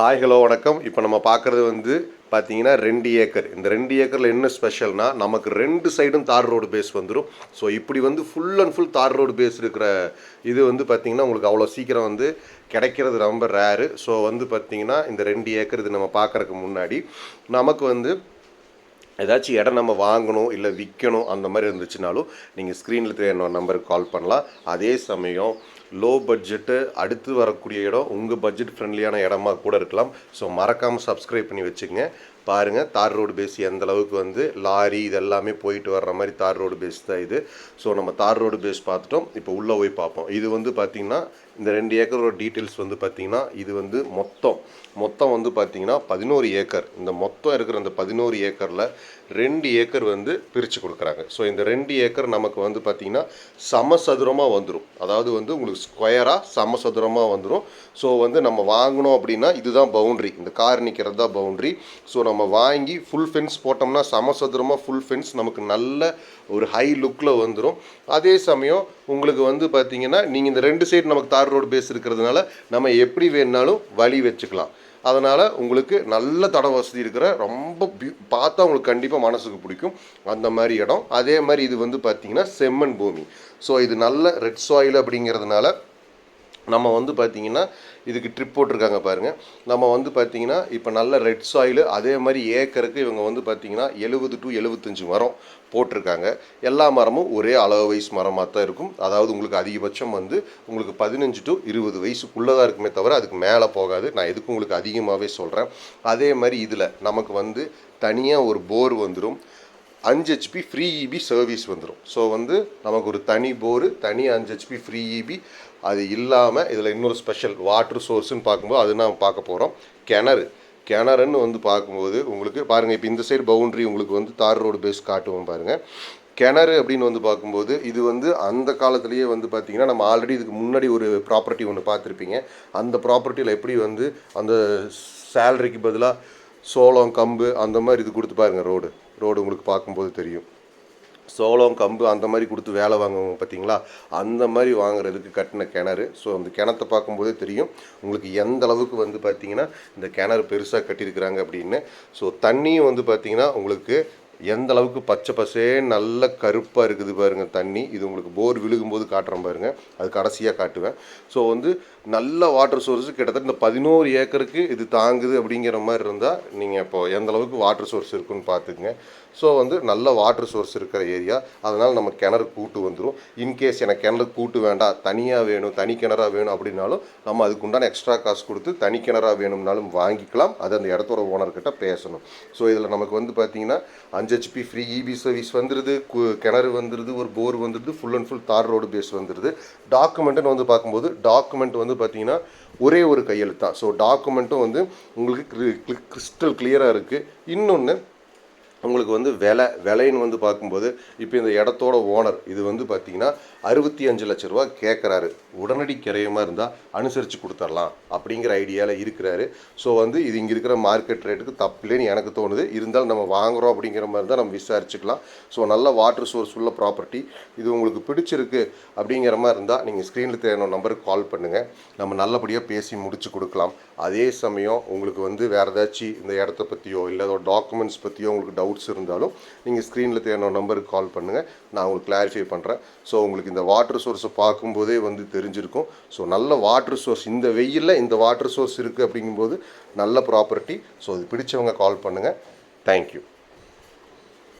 Hi hello வணக்கம். இப்போ நம்ம பார்க்குறது வந்து பார்த்தீங்கன்னா ரெண்டு ஏக்கர். இந்த ரெண்டு ஏக்கரில் என்ன ஸ்பெஷல்னால் நமக்கு ரெண்டு சைடும் தார் ரோடு பேஸ் வந்துடும் ஸோ இப்படி வந்து full and full tar road base இருக்கிற இது வந்து பார்த்தீங்கன்னா உங்களுக்கு அவ்வளோ சீக்கிரம் வந்து கிடைக்கிறது ரொம்ப ரேரு ஸோ வந்து பார்த்தீங்கன்னா இந்த ரெண்டு ஏக்கர் இது நம்ம பார்க்குறதுக்கு முன்னாடி நமக்கு வந்து ஏதாச்சும் இடம் நம்ம வாங்கணும் இல்லை விற்கணும் அந்த மாதிரி இருந்துச்சுனாலும் நீங்கள் ஸ்க்ரீனில் தெரிய நம்பருக்கு கால் பண்ணலாம். அதே சமயம் லோ பட்ஜெட்டு அடுத்து வரக்கூடிய இடம் உங்கள் பட்ஜெட் ஃப்ரெண்ட்லியான இடமா கூட இருக்கலாம். ஸோ மறக்காமல் சப்ஸ்கிரைப் பண்ணி வச்சுங்க பாருங்கள் தார் ரோடு பேஸ் எந்த அளவுக்கு வந்து லாரி இது எல்லாமே போயிட்டு வர்ற மாதிரி தார் ரோடு பேஸ் தான் இது. ஸோ நம்ம தார் ரோடு பேஸ் பார்த்துட்டோம். இப்போ உள்ளே போய் பார்ப்போம். இது வந்து பார்த்திங்கன்னா இந்த ரெண்டு ஏக்கரோட டீட்டெயில்ஸ் வந்து பார்த்திங்கன்னா இது வந்து மொத்தம். மொத்தம் வந்து பார்த்திங்கன்னா பதினோரு ஏக்கர் இந்த மொத்தம் இருக்கிற இந்த பதினோரு ஏக்கரில் ரெண்டு ஏக்கர் வந்து பிரித்து கொடுக்குறாங்க. ஸோ இந்த ரெண்டு ஏக்கர் நமக்கு வந்து பார்த்திங்கன்னா சமசதுரமாக வந்துடும் அதாவது வந்து உங்களுக்கு ஸ்கொயராக சமசதுரமாக வந்துடும் ஸோ வந்து நம்ம வாங்கணும் அப்படின்னா இதுதான் பவுண்ட்ரி இந்த கார் நிற்கிறது தான் பவுண்ட்ரி ஸோ நம்ம நம்ம வாங்கி ஃபுல் ஃபென்ஸ் போட்டோம்னா சமசதுரமாக ஃபுல் ஃபென்ஸ் நமக்கு நல்ல ஒரு ஹை லுக்கில் வந்துடும் அதே சமயம் உங்களுக்கு வந்து பார்த்தீங்கன்னா நீங்கள் இந்த ரெண்டு சைடு நமக்கு தார் ரோடு பேஸ் இருக்கிறதுனால நம்ம எப்படி வேணுனாலும் வழி வச்சுக்கலாம். அதனால் உங்களுக்கு நல்ல தட வசதி இருக்கிற ரொம்ப பார்த்தா உங்களுக்கு கண்டிப்பாக மனசுக்கு பிடிக்கும். அந்த மாதிரி இடம். அதே மாதிரி இது வந்து பார்த்திங்கன்னா செம்மண் பூமி. ஸோ இது நல்ல ரெட் சாயில் அப்படிங்கிறதுனால நம்ம வந்து பார்த்திங்கன்னா இதுக்கு ட்ரிப் போட்டிருக்காங்க பாருங்கள் நம்ம வந்து பார்த்திங்கன்னா இப்போ நல்ல ரெட் சாயிலு அதே மாதிரி ஏக்கருக்கு இவங்க வந்து பார்த்திங்கன்னா எழுபது டு எழுபத்தஞ்சு மரம் போட்டிருக்காங்க. எல்லா மரமும் ஒரே அளவு வயசு மரமாக தான் இருக்கும். அதாவது உங்களுக்கு அதிகபட்சம் வந்து உங்களுக்கு பதினஞ்சு டு இருபது வயசுக்குள்ளே தான் இருக்குமே தவிர அதுக்கு மேலே போகாது. நான் எதுக்கு உங்களுக்கு அதிகமாகவே சொல்கிறேன் அதே மாதிரி இதில் நமக்கு வந்து தனியாக ஒரு போர் வந்துடும் அஞ்சு ஹெச்பி ஃப்ரீ இபி சர்வீஸ் வந்துடும் ஸோ வந்து நமக்கு ஒரு தனி போரு தனி அஞ்சு ஹெச்பி ஃப்ரீ இபி அது இல்லாமல் இதில் இன்னொரு ஸ்பெஷல் வாட்ரு சோர்ஸ்ன்னு பார்க்கும்போது அது நாம் பார்க்க போகிறோம் கிணறு. கிணறுன்னு வந்து பார்க்கும்போது உங்களுக்கு பாருங்கள் இப்போ இந்த சைடு பவுண்ட்ரி உங்களுக்கு வந்து தார் ரோடு பேஸ் காட்டுவோம் பாருங்கள் கிணறு அப்படின்னு வந்து பார்க்கும்போது இது வந்து அந்த காலத்துலேயே வந்து பார்த்திங்கன்னா நம்ம ஆல்ரெடி இதுக்கு முன்னாடி ஒரு ப்ராப்பர்ட்டி ஒன்று பார்த்துருப்பீங்க. அந்த ப்ராப்பர்ட்டியில் எப்படி வந்து அந்த சேலரிக்கு பதிலாக சோளம் கம்பு அந்த மாதிரி இது கொடுத்து பாருங்கள் ரோடு ரோடு உங்களுக்கு பார்க்கும்போது தெரியும். சோளம் கம்பு அந்த மாதிரி கொடுத்து வேலை வாங்குவாங்க பார்த்தீங்களா? அந்த மாதிரி வாங்குறதுக்கு கட்டின கிணறு. ஸோ அந்த கிணத்தை பார்க்கும்போதே தெரியும். உங்களுக்கு எந்த அளவுக்கு வந்து பார்த்தீங்கன்னா இந்த கிணறு பெருசாக கட்டியிருக்கிறாங்க அப்படின்னு. ஸோ தண்ணியும் வந்து பார்த்தீங்கன்னா உங்களுக்கு எந்த அளவுக்கு பச்சை பசே நல்ல கருப்பாக இருக்குது பாருங்கள் தண்ணி. இது உங்களுக்கு போர் விழுகும்போது காட்டுறேன் பாருங்கள் அது கடைசியாக காட்டுவேன். ஸோ வந்து நல்ல வாட்டர் சோர்ஸு கிட்டத்தட்ட இந்த பதினோரு ஏக்கருக்கு இது தாங்குது அப்படிங்கிற மாதிரி இருந்தால் நீங்கள் இப்போது எந்த அளவுக்கு வாட்டர் சோர்ஸ் இருக்குன்னு பார்த்துக்குங்க. ஸோ வந்து நல்ல வாட்டர் சோர்ஸ் இருக்கிற ஏரியா அதனால் நம்ம கிணறு கூட்டு வந்துடும் இன்கேஸ் எனக்கு கிணறு கூட்டு வேண்டாம் தனியாக வேணும் தனி கிணறாக வேணும் அப்படின்னாலும் நம்ம அதுக்கு உண்டான எக்ஸ்ட்ரா காசு கொடுத்து தனி கிணறாக வேணும்னாலும் வாங்கிக்கலாம். அது அந்த இடத்தோட ஓனர்கிட்ட பேசணும். ஸோ இதில் நமக்கு வந்து பார்த்திங்கன்னா அஞ்சு ஹெச்பி ஃப்ரீ இபி சர்வீஸ் வந்துடுது கு- கிணறு வந்துடுது ஒரு போர் வந்துடுது full and full tar road base வந்துடுது டாக்குமெண்ட்டுன்னு வந்து பார்க்கும்போது டாக்குமெண்ட் வந்து பார்த்தீங்கன்னா ஒரே ஒரு கையெழுத்து. தான் ஸோ டாக்குமெண்ட்டும் வந்து உங்களுக்கு கிறிஸ்டல் கிளியராக இருக்குது இன்னொன்று உங்களுக்கு வந்து விலை விலைன்னு வந்து பார்க்கும்போது இப்போ இந்த இடத்தோட ஓனர் இது வந்து பார்த்தீங்கன்னா அறுபத்தி அஞ்சு லட்ச ரூபா கேட்குறாரு உடனடி கிரையமாக இருந்தால் அனுசரித்து கொடுத்துடலாம் அப்படிங்கிற ஐடியாவில் இருக்கிறாரு. ஸோ வந்து இது இங்கே இருக்கிற மார்க்கெட் ரேட்டுக்கு தப்பில்லைன்னு எனக்கு தோணுது. இருந்தாலும் நம்ம வாங்குகிறோம் அப்படிங்கிற மாதிரி தான் நம்ம விசாரிச்சுக்கலாம். ஸோ நல்ல வாட்டர் சோர்ஸ் உள்ள ப்ராப்பர்ட்டி இது உங்களுக்கு பிடிச்சிருக்கு அப்படிங்கிற மாதிரி இருந்தால் நீங்கள் ஸ்க்ரீனில் தேவையான நம்பருக்கு கால் பண்ணுங்கள் நம்ம நல்லபடியாக பேசி முடிச்சு கொடுக்கலாம். அதே சமயம் உங்களுக்கு வந்து வேறு ஏதாச்சும் இந்த இடத்த பற்றியோ இல்லை டாக்குமெண்ட்ஸ் பற்றியோ உங்களுக்கு டவுட் டவுட்ஸ் இருந்தாலும் நீங்கள் ஸ்க்ரீனில் தேவையான நம்பருக்கு கால் பண்ணுங்கள் நான் உங்களுக்கு கிளாரிஃபை பண்ணுறேன் ஸோ உங்களுக்கு இந்த வாட்டர் சோர்ஸை பார்க்கும்போதே வந்து தெரிஞ்சிருக்கும். ஸோ நல்ல வாட்டர் சோர்ஸ் இந்த வெயிலில் இந்த வாட்டர் சோர்ஸ் இருக்குது அப்படிங்கும்போது நல்ல ப்ராப்பர்ட்டி ஸோ இது பிடிச்சவங்க கால் பண்ணுங்கள் தேங்க்யூ